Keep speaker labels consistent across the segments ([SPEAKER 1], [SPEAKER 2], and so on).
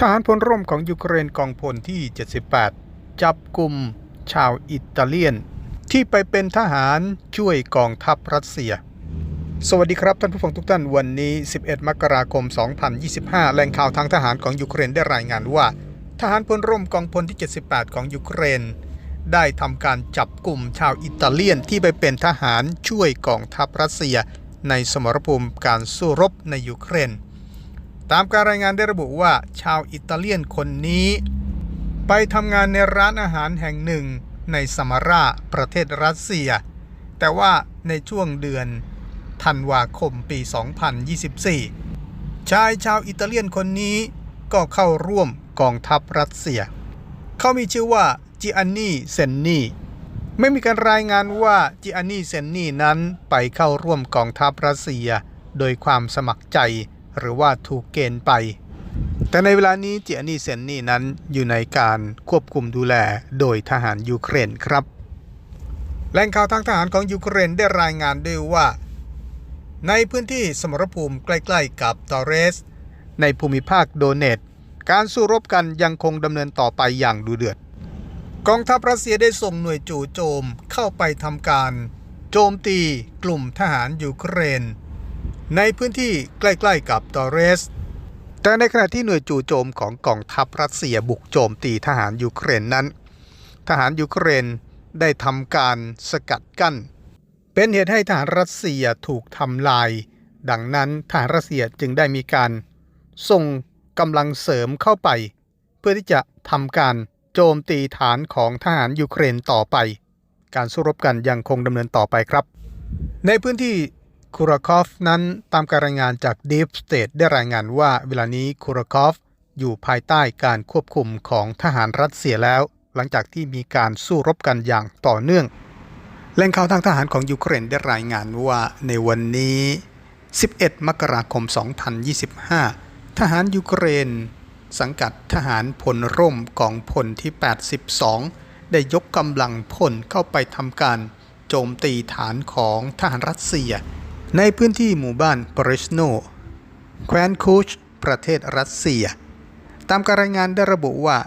[SPEAKER 1] ทหารพลร่มของยูเครนกองพลที่ 78 จับกลุ่มชาวอิตาเลียน ที่ไปเป็นทหารช่วยกองทัพรัสเซีย สวัสดีครับท่านผู้ฟังทุกท่านวันนี้ 11 มกราคม 2025 แหล่งข่าวทางทหารของยูเครนได้รายงานว่า ทหารพลร่มกองพลที่ 78 ของยูเครน ได้ทำการจับกลุ่มชาวอิตาเลียนที่ไปเป็นทหารช่วยกองทัพรัสเซีย ในสมรภูมิการสู้รบในยูเครน ตามการรายงานได้ระบุว่าชาวอิตาเลียนคนนี้ ไปทำงานในร้านอาหารแห่งหนึ่งในสมาราประเทศรัสเซีย แต่ว่าในช่วงเดือนธันวาคมปี 2024 ชายชาวอิตาเลียนคนนี้ก็เข้าร่วมกองทัพรัสเซีย เขามีชื่อว่าจิอันนี่เซนนี่ ไม่มีการรายงานว่าจิอันนี่เซนนี่นั้นไปเข้าร่วมกองทัพรัสเซีย โดยความสมัครใจ หรือว่าถูกเกณฑ์ไป แต่ในเวลานี้เจิอันนีเซนนี่นั้นอยู่ในการควบคุมดูแลโดยทหารยูเครนครับแหล่งข่าวทางทหารของยูเครนได้รายงานด้วยว่า ในพื้นที่สมรภูมิใกล้ ๆ กับตอเรส ในภูมิภาคโดเนตการสู้รบกันยังคงดำเนินต่อไปอย่างดูเดือด กองทัพรัสเซียได้ส่งหน่วยจู่โจมเข้าไปทำการ โจมตีกลุ่มทหารยูเครน ในพื้นที่ใกล้ๆกับตอเรส แต่ในขณะที่หน่วยจู่โจมของกองทัพรัสเซียบุกโจมตีทหารยูเครนนั้น ทหารยูเครนได้ทำการสกัดกั้น เป็นเหตุให้ทหารรัสเซียถูกทำลาย ดังนั้นทหารรัสเซียจึงได้มีการ ส่งกำลังเสริมเข้าไป เพื่อที่จะทำการโจมตีฐานของทหารยูเครนต่อไป การสู้รบกันยังคงดำเนินต่อไปครับ ในพื้นที่ คูราคอฟนั้นตามการรายงานจาก Deep State ได้รายงานว่าเวลานี้คูราคอฟอยู่ภายใต้การควบคุมของทหารรัสเซียแล้ว หลังจากที่มีการสู้รบกันอย่างต่อเนื่องแหล่งข่าวทางทหารของยูเครนได้รายงานว่าในวันนี้ 11 มกราคม 2025 ทหารยูเครน สังกัดทหารพลร่มกองพลที่ 82 ได้ยกกำลังพลเข้าไปทำการโจมตีฐานของทหารรัสเซีย ในพื้นที่หมู่บ้านปริชโนแคว้นคูช ประเทศรัสเซีย ตามการรายงานได้ระบุว่า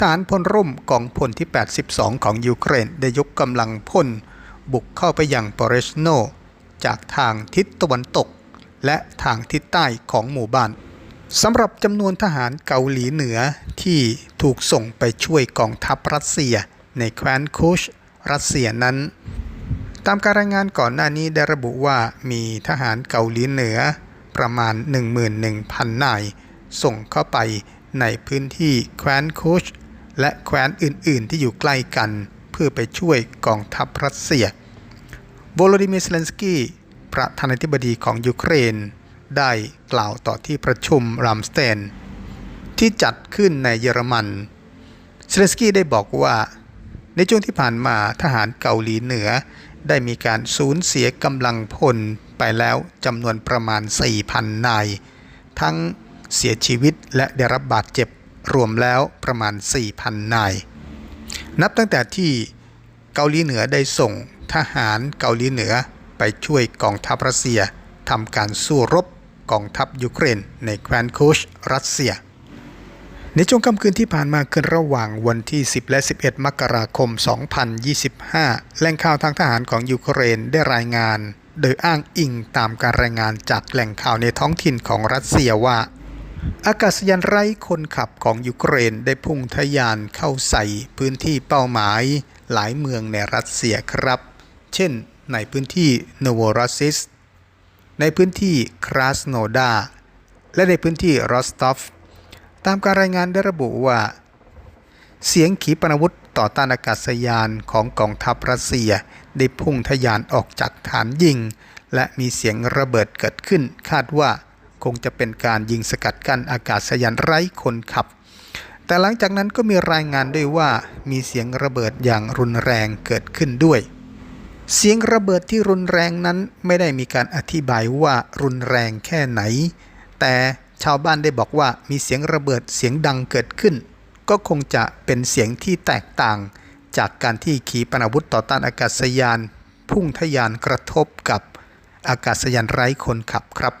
[SPEAKER 1] ทหารพลร่มกองพลที่ 82 ของยูเครนได้ยกกำลังพล บุกเข้าไปยังปอเรชโนจากทางทิศตะวันตก และทางทิศใต้ของหมู่บ้านสำหรับจำนวนทหารเกาหลีเหนือที่ถูกส่งไปช่วยกองทัพรัสเซีย ในแคว้นคูช รัสเซียนั้น ตามการรายงานก่อนหน้านี้ได้ระบุว่ามีทหารเกาหลีเหนือประมาณ 11,000 นาย ส่งเข้าไปในพื้นที่แคว้นคูชและแคว้นอื่น ๆ ที่อยู่ใกล้กัน เพื่อไปช่วยกองทัพรัสเซีย โวโลดิเมียเซเลนสกี้ประธานาธิบดีของยูเครน ได้กล่าวต่อที่ประชุมรัมสเตน ที่จัดขึ้นในเยอรมัน เซเลนสกี้ได้บอกว่า ในช่วงที่ผ่านมาทหารเกาหลีเหนือ ได้มีการสูญเสียกำลังพลไปแล้วจำนวนประมาณ 4,000 นาย ทั้งเสียชีวิตและได้รับบาดเจ็บรวมแล้วประมาณ 4,000 นาย นับตั้งแต่ที่เกาหลีเหนือได้ส่งทหารเกาหลีเหนือไปช่วยกองทัพรัสเซียทำการสู้รบกองทัพยูเครนในแคว้นคูชรัสเซีย ในช่วงค่ำคืนที่ผ่านมาคืนระหว่างวันที่ 10 และ 11 มกราคม 2025 แหล่งข่าวทางทหารของยูเครนได้รายงาน โดยอ้างอิงตามการรายงานจากแหล่งข่าวในท้องถิ่นของรัสเซียว่า อากาศยานไร้คนขับของยูเครนได้พุ่งทะยานเข้าใส่พื้นที่เป้าหมาย หลายเมืองในรัสเซียครับ เช่น ในพื้นที่โนโวรัสซิส ในพื้นที่คราสโนดา และในพื้นที่รอสตอฟ ตามการรายงานได้ระบุว่า เสียงขีปนาวุธต่อต้านอากาศยานของกองทัพรัสเซียได้พุ่งทะยานออกจากฐานยิง และมีเสียงระเบิดเกิดขึ้น คาดว่าคงจะเป็นการยิงสกัดกั้นอากาศยานไร้คนขับ แต่หลังจากนั้นก็มีรายงานด้วยว่ามีเสียงระเบิดอย่างรุนแรงเกิดขึ้นด้วย เสียงระเบิดที่รุนแรงนั้นไม่ได้มีการอธิบายว่ารุนแรงแค่ไหน แต่ ชาวบ้านได้บอกว่ามีเสียงระเบิดเสียงดังเกิดขึ้น ก็คงจะเป็นเสียงที่แตกต่าง จากการที่ขีปนาวุธต่อต้านอากาศยาน พุ่งทะยานกระทบกับอากาศยานไร้คนขับครับ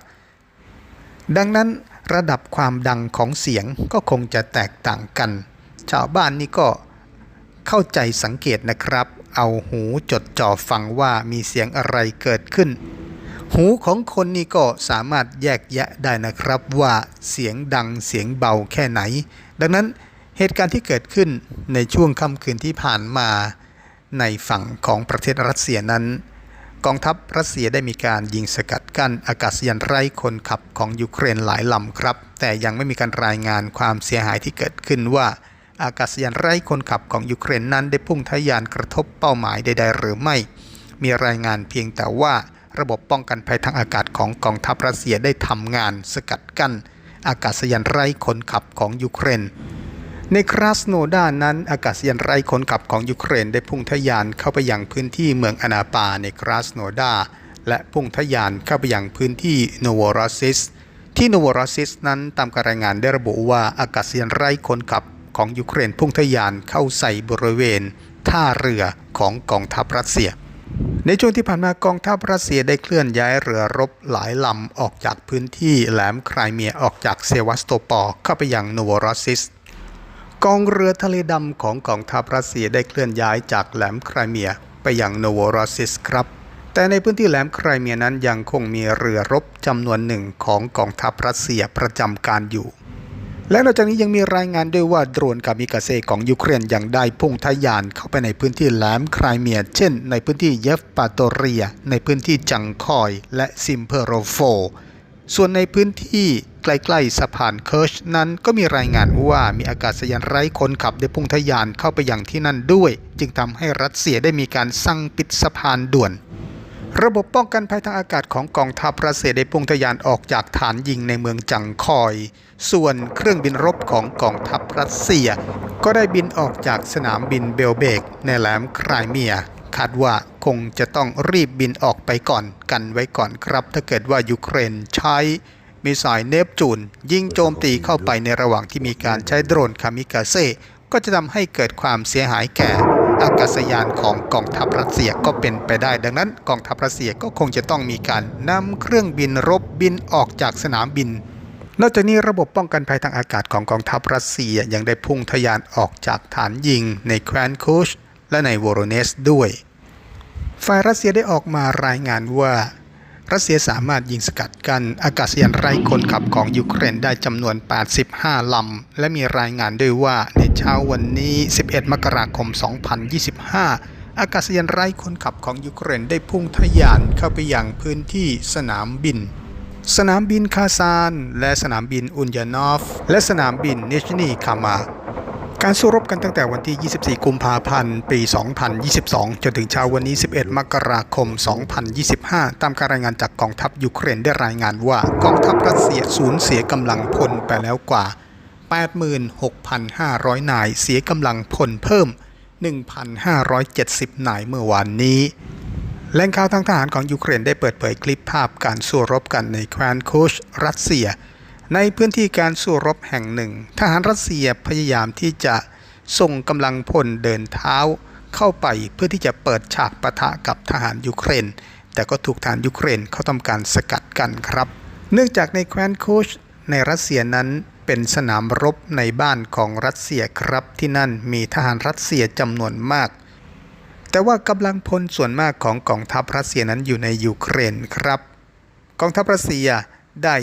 [SPEAKER 1] ดังนั้นระดับความดังของเสียงก็คงจะแตกต่างกัน ชาวบ้านนี่ก็เข้าใจสังเกตนะครับ เอาหูจดจ่อฟังว่ามีเสียงอะไรเกิดขึ้น หูของคนนี่ก็สามารถแยกแยะได้นะครับว่าเสียงดังเสียงเบาแค่ไหน ดังนั้นเหตุการณ์ที่เกิดขึ้นในช่วงค่ำคืนที่ผ่านมาในฝั่งของประเทศรัสเซียนั้น กองทัพรัสเซียได้มีการยิงสกัดกั้นอากาศยานไร้คนขับของยูเครนหลายลำครับ แต่ยังไม่มีการรายงานความเสียหายที่เกิดขึ้นว่า อากาศยานไร้คนขับของยูเครนนั้นได้พุ่งทะยานกระทบเป้าหมายใดๆหรือไม่ มีรายงานเพียงแต่ว่า ระบบป้องกันภัยทางอากาศของกองทัพรัสเซียได้ทำงานสกัดกั้น อากาศยานไร้คนขับของยูเครน ในคราสโนดานั้นอากาศยานไร้คนขับของยูเครนได้พุ่งทะยานเข้าไปยังพื้นที่เมืองอนาปาในคราสโนดาและพุ่งทะยานเข้าไปยังพื้นที่โนโวรซิสที่โนโวรซิสนั้นตามการรายงานได้ระบุว่าอากาศยานไร้คนขับของยูเครนพุ่งทะยานเข้าใส่บริเวณท่าเรือของกองทัพรัสเซีย ในช่วงที่ผ่านมากองทัพรัสเซียได้เคลื่อนย้ายเรือรบหลายลำออกจากพื้นที่แหลมไครเมียออกจากเซวัสโตปอลเข้าไปยังโนโวรอซิสกองเรือทะเลดำของกองทัพรัสเซียได้เคลื่อนย้ายจากแหลมไครเมียไปยังโนโวรอซิสครับ แต่ในพื้นที่แหลมไครเมียนั้นยังคงมีเรือรบจำนวนหนึ่งของกองทัพรัสเซียประจำการอยู่ และนอกจากนี้ยังมีรายงานด้วยว่าโดรนกามิกาเซของยูเครนยังได้พุ่งทะยานเข้าไปในพื้นที่แหลมไครเมีย เช่น ในพื้นที่เยฟปาโตเรีย ในพื้นที่จังคอย และซิมเพโรโฟ ส่วนในพื้นที่ใกล้ๆสะพานเคิร์ชนั้นก็มีรายงานว่ามีอากาศยานไร้คนขับได้พุ่งทะยานเข้าไปยังที่นั่นด้วย จึงทำให้รัสเซียได้มีการสั่งปิดสะพานด่วนระบบป้องกันภัยทางอากาศของกองทัพรัสเซียได้พุ่งทะยานออกจากฐานยิงในเมืองจังคอย ส่วนเครื่องบินรบของกองทัพรัสเซีย ก็ได้บินออกจากสนามบินเบลเบกในแหลมไครเมีย คาดว่าคงจะต้องรีบบินออกไปก่อนกันไว้ก่อนครับ ถ้าเกิดว่ายูเครนใช้มิสไซล์เนปจูน ยิงโจมตีเข้าไปในระหว่างที่มีการใช้โดรนคามิกาเซ่ก็จะทำให้เกิดความเสียหายแก่อากาศยานของกองทัพรัสเซียก็เป็นไปได้ ดังนั้น กองทัพรัสเซียก็คงจะต้องมีการนำเครื่องบินรบบินออกจากสนามบิน นอกจากนี้ระบบป้องกันภัยทางอากาศของกองทัพรัสเซียยังได้พุ่งทะยานออกจากฐานยิงในแคว้นคูชและในโวโรเนสด้วย ฝ่ายรัสเซียได้ออกมารายงานว่า รัสเซียสามารถยิงสกัดกันอากาศยานไร้คนขับของยูเครนได้จำนวน 85 ลำ และมีรายงานด้วยว่าในเช้าวันนี้ 11 มกราคม 2025 อากาศยานไร้คนขับของยูเครนได้พุ่งทะยานเข้าไปยังพื้นที่สนามบิน สนามบินคาซาน และสนามบินอุนยานอฟ และสนามบินเนชนีคามาการสู้รบกันตั้งแต่วันที่ 24 กุมภาพันธ์ ปี 2022 จนถึงเช้าวันนี้ 11 มกราคม 2025 ตามการรายงานจากกองทัพยูเครนได้รายงานว่ากองทัพรัสเซียสูญเสียกำลังพลไปแล้วกว่า 86,500 นาย เสียกำลังพลเพิ่ม 1,570 นายเมื่อวานนี้ แหล่งข่าวทางทหารของยูเครนได้เปิดเผยคลิปภาพการสู้รบกันในแคว้นโคชรัสเซีย ในพื้นที่การสู้รบแห่งหนึ่ง ทหารรัสเซียพยายามที่จะส่งกำลังพลเดินเท้าเข้าไปเพื่อที่จะเปิดฉากปะทะกับทหารยูเครน แต่ก็ถูกทหารยูเครนเขาทำการสกัดกันครับ เนื่องจากในแคว้นโคชในรัสเซียนั้นเป็นสนามรบในบ้านของรัสเซียครับ ที่นั่นมีทหารรัสเซียจำนวนมาก แต่ว่ากำลังพลส่วนมากของกองทัพรัสเซียนั้นอยู่ในยูเครนครับ กองทัพรัสเซียได้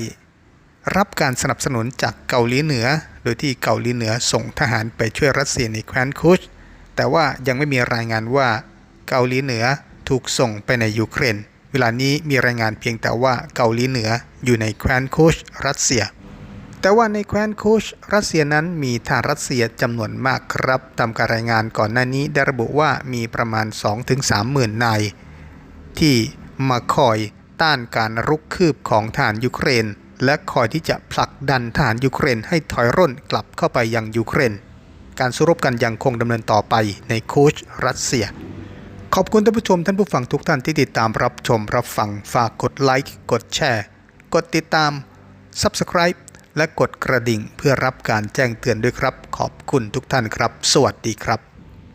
[SPEAKER 1] รับการสนับสนุนจากเกาหลีเหนือ โดยที่เกาหลีเหนือส่งทหารไปช่วยรัสเซียในแคว้นคุช แต่ว่ายังไม่มีรายงานว่าเกาหลีเหนือถูกส่งไปในยูเครน เวลานี้มีรายงานเพียงแต่ว่าเกาหลีเหนืออยู่ในแคว้นคุชรัสเซีย แต่ว่าในแคว้นคุชรัสเซียนั้นมีทหารรัสเซียจำนวนมากครับตามการรายงานก่อนหน้านี้ได้ระบุว่ามีประมาณ 2-3หมื่นนาย ที่มาคอยต้านการรุกคืบของทหารยูเครน และคอยที่จะผลักดันทหารยูเครนให้ถอยร่นกลับเข้าไปยังยูเครน การสู้รบกันยังคงดำเนินต่อไปในคูชรัสเซียขอบคุณท่านผู้ชมท่านผู้ฟังทุกท่านที่ติดตามรับชมรับฟังฝากกดไลค์กดแชร์ กดติดตาม Subscribe และกดกระดิ่งเพื่อรับการแจ้งเตือนด้วยครับ ขอบคุณทุกท่านครับ สวัสดีครับ